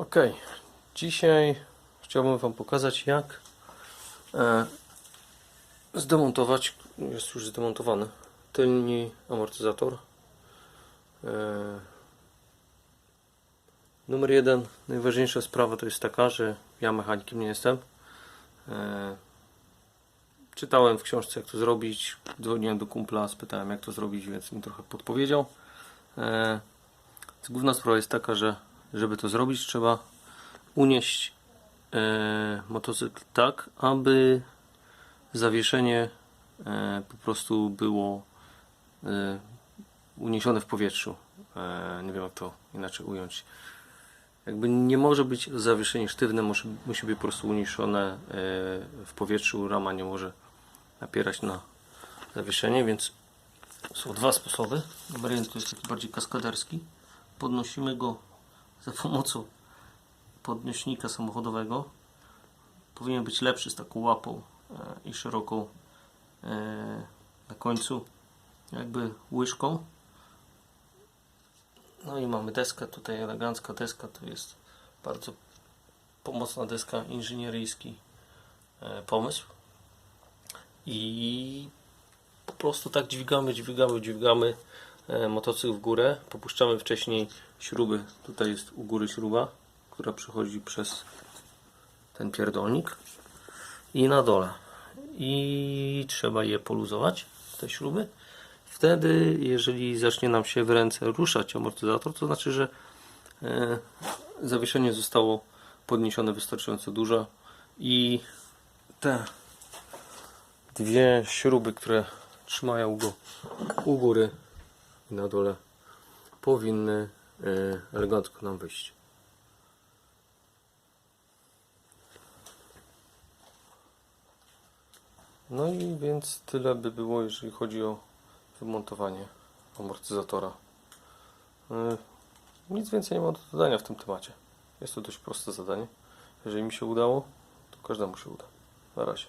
Ok, dzisiaj chciałbym Wam pokazać jak e, zdemontować, jest już zdemontowany, tylni amortyzator. E, numer jeden, najważniejsza sprawa to jest taka, że ja mechanikiem nie jestem. E, czytałem w książce jak to zrobić, dzwoniłem do kumpla, spytałem jak to zrobić, więc mi trochę podpowiedział. Główna sprawa jest taka, że żeby to zrobić trzeba unieść e, motocykl tak, aby zawieszenie e, po prostu było e, uniesione w powietrzu. E, nie wiem jak to inaczej ująć. Jakby nie może być zawieszenie sztywne, musi, musi być po prostu uniesione e, w powietrzu. Rama nie może napierać na zawieszenie, więc są dwa sposoby. Jeden to jest taki bardziej kaskaderski. Podnosimy go za pomocą podnośnika samochodowego. Powinien być lepszy z taką łapą e, i szeroką e, na końcu jakby łyżką. No i mamy deskę, tutaj elegancka deska, to jest bardzo pomocna deska, inżynieryjski e, pomysł. I po prostu tak dźwigamy, dźwigamy, dźwigamy motocykl w górę. Popuszczamy wcześniej śruby. Tutaj jest u góry śruba, która przechodzi przez ten pierdolnik. I na dole. I trzeba je poluzować, te śruby. Wtedy, jeżeli zacznie nam się w ręce ruszać amortyzator, to znaczy, że e, zawieszenie zostało podniesione wystarczająco dużo i te dwie śruby, które trzymają go u góry i na dole powinny e, elegancko nam wyjść. No i więc tyle by było, jeżeli chodzi o wymontowanie amortyzatora. E, Nic więcej nie mam do dodania w tym temacie. Jest to dość proste zadanie. Jeżeli mi się udało, to każdemu się uda. Na razie.